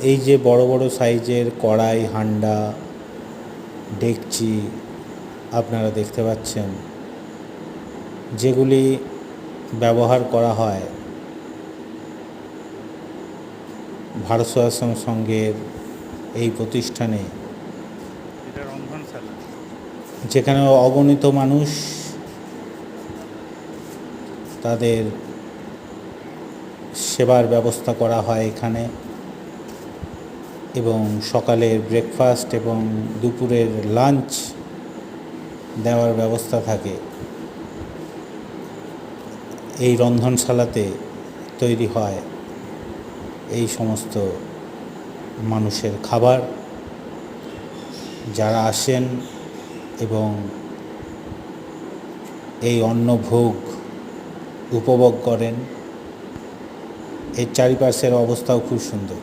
এই যে বড় বড় সাইজের কড়াই হান্ডা ডেকচি আপনারা দেখতে পাচ্ছেন যেগুলি ব্যবহার করা হয় ভারত সেবাশ্রম সংঘের এই প্রতিষ্ঠানে। যেখানে অগণিত মানুষ তাদের সেবার ব্যবস্থা করা হয় এখানে। এবং সকালের ব্রেকফাস্ট এবং দুপুরের লাঞ্চ দেওয়ার ব্যবস্থা থাকে। এই রন্ধনশালাতে তৈরি হয় এই সমস্ত মানুষের খাবার। যারা আসেন এবং এই অন্নভোগ উপভোগ করেন, এর চারিপাশের অবস্থাও খুব সুন্দর।